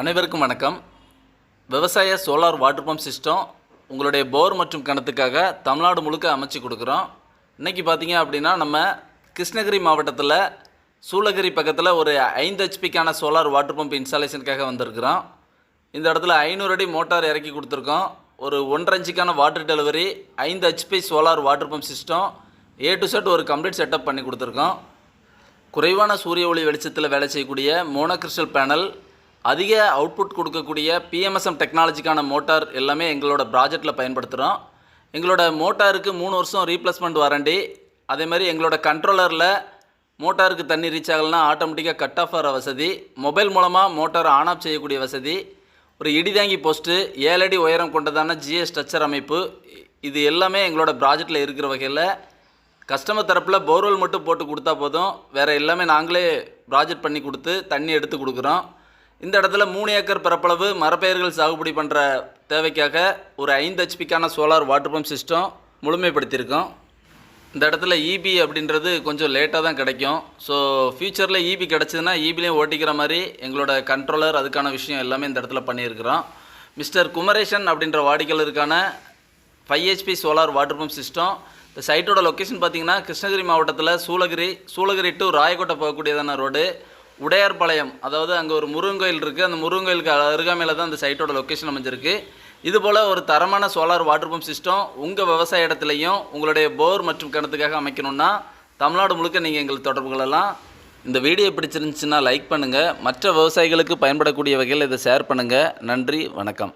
அனைவருக்கும் வணக்கம். விவசாய சோலார் வாட்டர் பம்ப் சிஸ்டம் உங்களுடைய போர் மற்றும் கிணத்துக்காக தமிழ்நாடு முழுக்க அமைச்சு கொடுக்குறோம். இன்றைக்கி பார்த்தீங்க அப்படின்னா நம்ம கிருஷ்ணகிரி மாவட்டத்தில் சூளகிரி பக்கத்தில் ஒரு ஐந்து ஹெச்பிக்கான சோலார் வாட்டர் பம்ப் இன்ஸ்டாலேஷனுக்காக வந்திருக்கிறோம். இந்த இடத்துல ஐநூறு அடி மோட்டார் இறக்கி கொடுத்துருக்கோம். ஒரு ஒன்றரை இன்ச்சுக்கான வாட்டர் டெலிவரி ஐந்து HP solar water pump system A to Z ஒரு கம்ப்ளீட் செட்டப் பண்ணி கொடுத்துருக்கோம். குறைவான சூரிய ஒளி வெளிச்சத்தில் வேலை செய்யக்கூடிய மோனோகிறிஸ்டல் பேனல் அதிக அவுட்புட் கொடுக்கக்கூடிய பிஎம்எஸ்எம் டெக்னாலஜிக்கான மோட்டார் எல்லாமே எங்களோட ப்ராஜெக்டில் பயன்படுத்துகிறோம் எங்களோட மோட்டாருக்கு மூணு வருஷம் ரீப்ளேஸ்மெண்ட் வாரண்டி அதே மாதிரி எங்களோட கண்ட்ரோலரில் மோட்டாருக்கு தண்ணி ரீச் ஆகலைன்னா ஆட்டோமேட்டிக்காக கட் ஆஃப் ஆகிற வசதி. மொபைல் மூலமாக மோட்டார் ஆன் ஆஃப் செய்யக்கூடிய வசதி. ஒரு இடிதாங்கி போஸ்ட்டு ஏழடி உயரம் கொண்டதான ஜிஎஸ் ஸ்ட்ரக்சர் அமைப்பு. இது எல்லாமே எங்களோட ப்ராஜெக்டில் இருக்கிற வகையில் கஸ்டமர் தரப்பில் போர்வெல் மட்டும் போட்டு கொடுத்தா போதும். வேறு எல்லாமே நாங்களே ப்ராஜெக்ட் பண்ணி கொடுத்து தண்ணி எடுத்து கொடுக்குறோம். இந்த இடத்துல மூணு ஏக்கர் பரப்பளவு மரப்பயிர்கள் சாகுபடி பண்ணுற தேவைக்காக ஒரு ஐந்து ஹெச்பிக்கான சோலார் வாட்டர் பம்ப் சிஸ்டம் முழுமைப்படுத்தியிருக்கோம். இந்த இடத்துல இபி அப்படின்றது கொஞ்சம் லேட்டாக தான் கிடைக்கும். ஸோ ஃப்யூச்சரில் இபி கிடச்சிதுன்னா இபிலையும் ஓட்டிக்கிற மாதிரி எங்களோட கண்ட்ரோலர் அதுக்கான விஷயம் எல்லாமே இந்த இடத்துல பண்ணியிருக்கிறோம். மிஸ்டர் குமரேஷன் அப்படின்ற வாடிக்கையாளருக்கான five HP solar water pump system இந்த சைட்டோட லொக்கேஷன் பார்த்தீங்கன்னா கிருஷ்ணகிரி மாவட்டத்தில் சூளகிரி சூளகிரி டு ராயக்கோட்டை போகக்கூடியதான ரோடு உடையார்பாளையம் அதாவது அங்கே ஒரு முருகன் கோயில் இருக்குது அந்த முருகன் கோயிலுக்கு அருகாமையில் தான் அந்த சைட்டோட லொக்கேஷன் அமைஞ்சிருக்கு. இது போல் ஒரு தரமான சோலார் வாட்டர் பம்ப் சிஸ்டம் உங்கள் விவசாய இடத்துலையும் உங்களுடைய போர் மற்றும் கிணத்துக்காக அமைக்கணும்னா தமிழ்நாடு முழுக்க நீங்கள் எங்களை தொடர்பு கொள்ளலாம். இந்த வீடியோ பிடிச்சிருந்துச்சுன்னா லைக் பண்ணுங்கள் மற்ற விவசாயிகளுக்கு பயன்படக்கூடிய வகையில் இதை ஷேர் பண்ணுங்கள் நன்றி வணக்கம்.